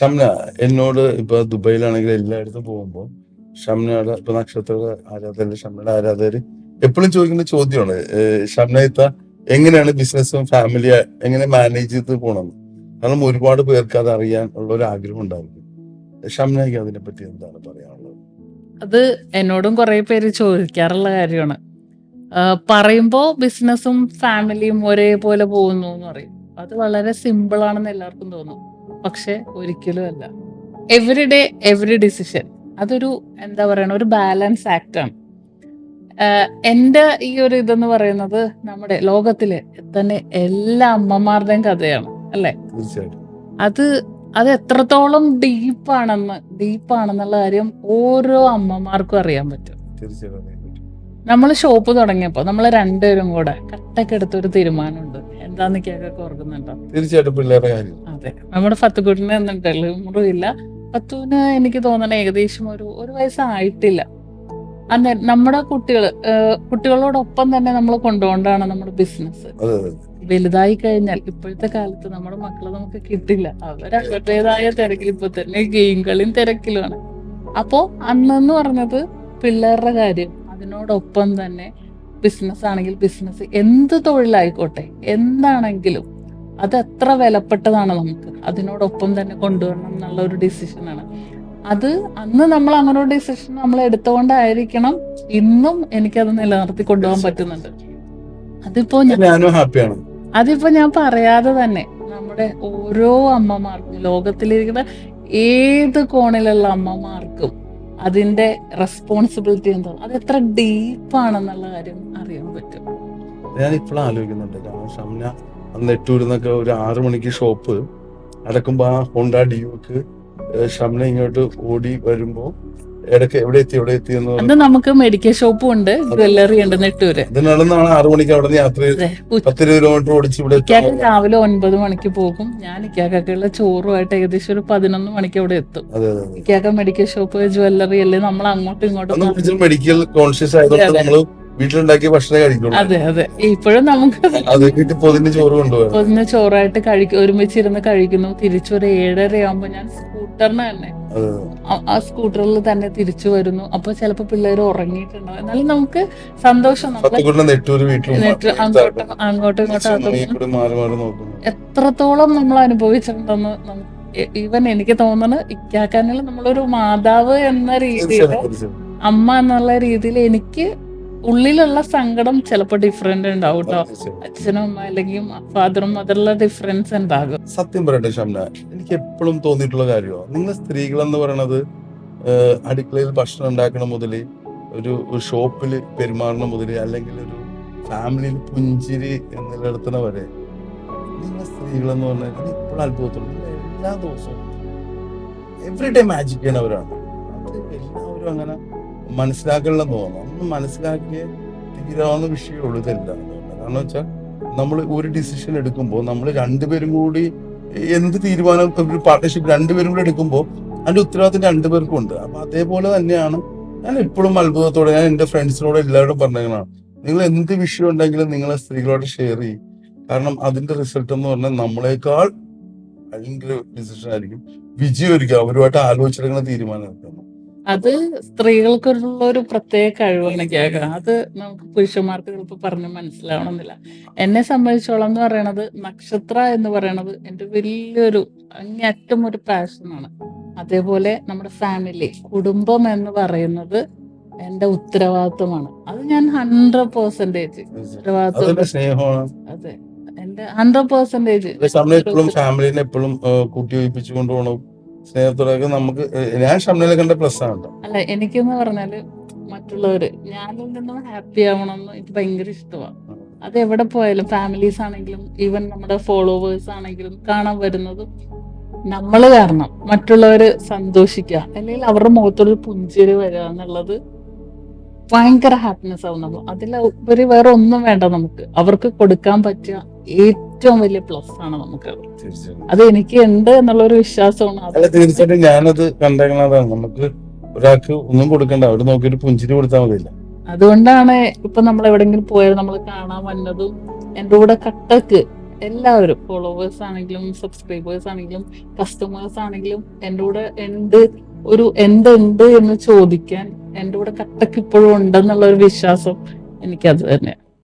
ഷംന എന്നോട് ഇപ്പൊ ദുബൈയിലാണെങ്കിൽ എല്ലായിടത്തും പോകുമ്പോൾ ഷംനയുടെ ഇപ്പൊ നക്ഷത്ര ആരാധകര് ഷംനയുടെ ആരാധകര് എപ്പോഴും ചോദിക്കുന്ന ചോദ്യമാണ് ഏഹ് ഷംന ഇത്ത എങ്ങനെയാണ് ബിസിനസ്സും ഫാമിലി എങ്ങനെ മാനേജ് ചെയ്ത് പോകണമെന്ന് കാരണം ഒരുപാട് പേർക്ക് അത് അറിയാൻ ഉള്ള ഒരു ആഗ്രഹം ഉണ്ടാവും ഷംനയ്ക്ക് അതിനെ പറ്റി എന്താണ് പറയാനുള്ളത്? അത് എന്നോടും കുറെ പേര് ചോദിക്കാറുള്ള കാര്യമാണ്. പറയുമ്പോ ബിസിനസ്സും ഫാമിലിയും ഒരേപോലെ പോകുന്നു എന്ന് പറയും. അത് വളരെ സിമ്പിൾ ആണെന്ന് എല്ലാവർക്കും തോന്നും. പക്ഷെ ഒരിക്കലും അല്ല. എവറി ഡേ എവറി ഡിസിഷൻ അതൊരു എന്താ പറയണ ഒരു ബാലൻസ് ആക്ട് ആണ്. ആഹ് എന്റെ ഈ ഒരു ഇതെന്ന് പറയുന്നത് നമ്മുടെ ലോകത്തിലെ തന്നെ എല്ലാ അമ്മമാരുടെയും കഥയാണ് അല്ലേ? അത് അത് എത്രത്തോളം ഡീപ്പാണെന്ന് ഡീപ്പാണെന്നുള്ള കാര്യം ഓരോ അമ്മമാർക്കും അറിയാൻ പറ്റും. നമ്മൾ ഷോപ്പ് തുടങ്ങിയപ്പോൾ നമ്മൾ രണ്ടുപേരും കൂടെ കട്ടക്കെടുത്തൊരു തീരുമാനമുണ്ട്. എന്താന്ന് കേക്കൊക്കെ ഓർക്കുന്നുണ്ടോ തീർച്ചയായിട്ടും പിള്ളേരുടെ കാര്യം. അതെ. നമ്മുടെ ഒന്നും എന്നിട്ടല്ല? മുറിവില്ല. ഫത്തുവിന് എനിക്ക് തോന്നണ ഏകദേശം ഒരു ഒരു വയസ്സായിട്ടില്ല. അന്ന് നമ്മുടെ കുട്ടികൾ കുട്ടികളോടൊപ്പം തന്നെ നമ്മൾ കൊണ്ടുപോകേണ്ടതാണ് നമ്മുടെ ബിസിനസ് വലുതായി കഴിഞ്ഞാൽ ഇപ്പോഴത്തെ കാലത്ത് നമ്മുടെ മക്കളെ നമുക്ക് കിട്ടില്ല. അവർ അവരുടേതായ തിരക്കിൽ ഇപ്പൊ തന്നെ ഗെയിം കളിയും തിരക്കിലുമാണ്. അപ്പോ അന്നെന്ന് പറഞ്ഞത് പിള്ളേരുടെ കാര്യം. അതിനോടൊപ്പം തന്നെ ബിസിനസ് ആണെങ്കിൽ ബിസിനസ് എന്ത് തൊഴിലായിക്കോട്ടെ എന്താണെങ്കിലും അത് എത്ര വിലപ്പെട്ടതാണ് നമുക്ക്. അതിനോടൊപ്പം തന്നെ കൊണ്ടുവരണം എന്നുള്ള ഒരു ഡിസിഷനാണ് അത് അന്ന് നമ്മൾ അങ്ങനെ ഒരു ഡിസിഷൻ നമ്മൾ എടുത്തുകൊണ്ടായിരിക്കണം ഇന്നും എനിക്കത് നിലനിർത്തി കൊണ്ടുപോകാൻ പറ്റുന്നുണ്ട്. അതിപ്പോ ഞാൻ അതിപ്പോ ഞാൻ പറയാതെ തന്നെ നമ്മുടെ ഓരോ അമ്മമാർക്കും ലോകത്തിലിരിക്കുന്ന ഏത് കോണിലുള്ള അമ്മമാർക്കും അതിന്റെ റെസ്പോൺസിബിലിറ്റി എന്താ അത് എത്ര ഡീപ്പാണെന്നുള്ള കാര്യം അറിയാൻ പറ്റും. ഞാൻ ഇപ്പോഴും ആലോചിക്കുന്നുണ്ട്. കാരണം അന്ന് എട്ടൂരിന്നൊക്കെ ഒരു ആറു മണിക്ക് ഷോപ്പ് അടക്കുമ്പോ ആ ഹോണ്ട ഡിയോക്ക് ഷംന ഇങ്ങോട്ട് ഓടി വരുമ്പോ ഇടയ്ക്ക് എവിടെ എത്തി എവിടെ എത്തി എന്ന് നമുക്ക് മെഡിക്കൽ ഷോപ്പും ഉണ്ട് ജ്വല്ലറി ഉണ്ട് നെട്ടൂര് ഇതിനടന്നാണ് ആറു മണിക്ക് അവിടെ യാത്ര ചെയ്ത് അതെ കിലോമീറ്റർ ഓടിച്ച് ഇവിടെ. രാവിലെ ഒൻപത് മണിക്ക് പോകും ഞാൻ ഇക്കാക്കുള്ള ചോറുമായിട്ട് ഏകദേശം ഒരു പതിനൊന്ന് മണിക്ക് അവിടെ എത്തും ഇക്കാക്ക മെഡിക്കൽ ഷോപ്പ് ജ്വല്ലറി അല്ലേ നമ്മൾ അങ്ങോട്ടും ഇങ്ങോട്ടും മെഡിക്കൽ കോൺഷ്യസ് ആയതുകൊണ്ട്. നമ്മൾ വീട്ടിലുണ്ടാക്കിയ ഭക്ഷണം കഴിക്കുള്ളൂ. അതെ അതെ. ഇപ്പോഴും നമുക്ക് അത് വീട്ടിൽ പൊതിന് ചോറ് കൊണ്ടുപോകാം ചോറായിട്ട് കഴിക്കും ഒരുമിച്ചിരുന്ന് കഴിക്കുന്നു. തിരിച്ചു ഒരു ഏഴര ആകുമ്പോ ഞാൻ സ്കൂട്ടറിന് തന്നെ ആ- സ്കൂട്ടറിൽ തന്നെ തിരിച്ചു വരുന്നു. അപ്പൊ ചിലപ്പോ പിള്ളേർ ഉറങ്ങിയിട്ടുണ്ടാവും. എന്നാലും നമുക്ക് സന്തോഷം. അങ്ങോട്ടും അങ്ങോട്ടും ഇങ്ങോട്ടും എത്രത്തോളം നമ്മൾ അനുഭവിച്ചിട്ടുണ്ടെന്ന് ഈവൻ എനിക്ക് തോന്നുന്നത് ഇക്കാക്കാനുള്ള നമ്മളൊരു മാതാവ് എന്ന രീതിയിൽ. അമ്മ എന്നുള്ള രീതിയിൽ എനിക്ക് ഉള്ളിലുള്ള സങ്കടം ചിലപ്പോ ഡിഫറെന്റ് ഉണ്ടാവും കേട്ടോ അച്ഛനും അമ്മ അല്ലെങ്കിൽ ഫാദറും മദറുള്ള ഡിഫറൻസ് ഉണ്ടാകും. സത്യം പറയട്ടെ ഷംന എനിക്ക് എപ്പോഴും തോന്നിയിട്ടുള്ള കാര്യമാണ് നിങ്ങൾ സ്ത്രീകൾ എന്ന് പറയണത് അടുക്കളയിൽ ഭക്ഷണം ഉണ്ടാക്കണ മുതൽ ഒരു ഷോപ്പിൽ പെരുമാറണ മുതൽ അല്ലെങ്കിൽ ഒരു ഫാമിലിയിൽ പുഞ്ചിരി നിലനിർത്തണ വരെ നിങ്ങൾ സ്ത്രീകൾ എന്ന് പറഞ്ഞാൽ ഇപ്പോഴും നിങ്ങൾ എല്ലാ ദിവസവും എവറി ഡേ മാജിക് ചെയ്യണവരാണ്. അത് എല്ലാവരും അങ്ങനെ മനസ്സിലാക്കണമെന്ന് തോന്നുന്നു ഒന്ന് മനസ്സിലാക്കിയ തീരാവുന്ന വിഷയമുള്ളൂ ഇതെല്ലാം കാരണം വെച്ചാൽ നമ്മൾ ഒരു ഡിസിഷൻ എടുക്കുമ്പോൾ നമ്മൾ രണ്ടുപേരും കൂടി എന്ത് തീരുമാനം ഒരു പാർട്ട്ണർഷിപ്പ് രണ്ടുപേരും കൂടി എടുക്കുമ്പോൾ അതിന്റെ ഉത്തരവാദിത്തം രണ്ടുപേർക്കും ഉണ്ട്. അപ്പൊ അതേപോലെ തന്നെയാണ് ഞാൻ എപ്പോഴും അത്ഭുതത്തോടെ ഞാൻ എന്റെ ഫ്രണ്ട്സിനോട് എല്ലാവരോടും പറഞ്ഞതാണ്. നിങ്ങൾ എന്ത് വിഷയം ഉണ്ടെങ്കിലും നിങ്ങളെ സ്ത്രീകളോട് ഷെയർ ചെയ്യും. കാരണം അതിന്റെ റിസൾട്ട് എന്ന് പറഞ്ഞാൽ നമ്മളെക്കാൾ ഭയങ്കര ഡിസിഷൻ ആയിരിക്കും. വിജയമായിരിക്കും അവരുമായിട്ട് ആലോചിച്ചെടുക്കുന്ന തീരുമാനം എടുക്കണം അത് സ്ത്രീകൾക്കുള്ള ഒരു പ്രത്യേക കഴിവാണ് കേൾക്ക അത് നമുക്ക് പുരുഷന്മാർക്ക് ചിലപ്പോൾ പറഞ്ഞ് മനസ്സിലാവണമെന്നില്ല. എന്നെ സംബന്ധിച്ചോളം എന്ന് പറയണത് നക്ഷത്ര എന്ന് പറയണത് എന്റെ വലിയൊരു അങ്ങേറ്റം ഒരു പാഷനാണ് അതേപോലെ നമ്മുടെ ഫാമിലി കുടുംബം എന്ന് പറയുന്നത് എന്റെ ഉത്തരവാദിത്വമാണ്. അത് ഞാൻ ഹൺഡ്രഡ് പേഴ്സന്റേജ് ഉത്തരവാദിത്വം അതെ. എന്റെ ഹൺഡ്രഡ് പേഴ്സന്റേജ് ഫാമിലിനെ എപ്പോഴും കൂട്ടി കൊണ്ടുപോകണം സ്നേഹത്തോടെയൊക്കെ നമുക്ക് ഞാൻ ഷംനയിലെ കണ്ട പ്ലസ് ആണ് അല്ല എനിക്കെന്ന് പറഞ്ഞാൽ മറ്റുള്ളവര് ഞാനിൽ നിന്നും ഹാപ്പി ആവണമെന്ന് എനിക്ക് ഭയങ്കര ഇഷ്ടമാണ് അത് എവിടെ പോയാലും ഫാമിലീസ് ആണെങ്കിലും ഈവൻ നമ്മുടെ ഫോളോവേഴ്സ് ആണെങ്കിലും കാണാൻ വരുന്നതും നമ്മൾ കാരണം. മറ്റുള്ളവര് സന്തോഷിക്ക. അല്ലെങ്കിൽ അവരുടെ മുഖത്തൊരു പുഞ്ചിരി വരിക എന്നുള്ളത് ഭയങ്കര ഹാപ്പിനെസ് ആവും നമ്മൾ അതിലുപരി വേറെ ഒന്നും വേണ്ട നമുക്ക്. അവർക്ക് കൊടുക്കാൻ പറ്റിയ ഏറ്റവും വലിയ പ്ലസ് ആണ് നമുക്ക് അത് എനിക്ക് ഉണ്ട് എന്നുള്ള ഒരു വിശ്വാസമാണ് തീർച്ചയായിട്ടും ഞാനത് കണ്ടേക്കണതാണ്. നമുക്ക് ഒരാൾക്ക് ഒന്നും കൊടുക്കണ്ട. അവിടെ നോക്കിയിട്ട് പുഞ്ചിരി കൊടുത്താൽ മതിയില്ല? അതുകൊണ്ടാണ് ഇപ്പൊ നമ്മൾ എവിടെങ്കിലും പോയാൽ നമ്മൾ കാണാൻ വന്നതും എന്റെ കൂടെ കട്ടക്ക് എല്ലാവരും ഫോളോവേഴ്സ് ആണെങ്കിലും സബ്സ്ക്രൈബേഴ്സ് ആണെങ്കിലും കസ്റ്റമേഴ്സ് ആണെങ്കിലും എന്റെ കൂടെ എന്ത് ഒരു എന്തുണ്ട് എന്ന് ചോദിക്കാൻ എന്റെ കൂടെ കട്ടക്ക് ഇപ്പോഴും ഉണ്ടെന്നുള്ള ഒരു വിശ്വാസം എനിക്കത് തന്നെ